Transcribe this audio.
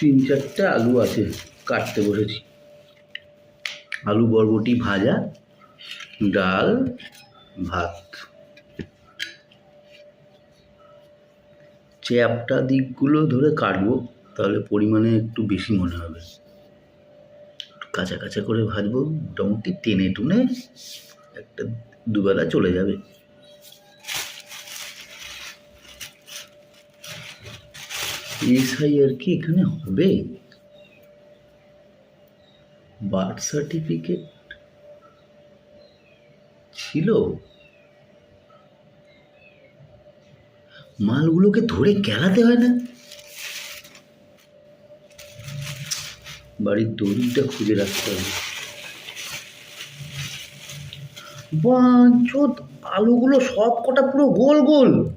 তিন চারটে আলু আছে, কাটতে বসেছি। আলু, বরবটি, ভাজা, ডাল, ভাত। চ্যাপটা দিকগুলো ধরে কাটবো, তাহলে পরিমাণে একটু বেশি মনে হবে। কাঁচা কাঁচা করে ভাজবো, মোটামুটি টেনে টুনে একটা দুবেলা চলে যাবে। এসআই আর কি এখানে হবে? বার্থ সার্টিফিকেট ছিল? মালগুলোকে ধরে কেলাতে হয় না? বাড়ির দড়িটা খুঁজে রাখতে হবে। বাঞ্চত আলুগুলো সব কটা পুরো গোল গোল।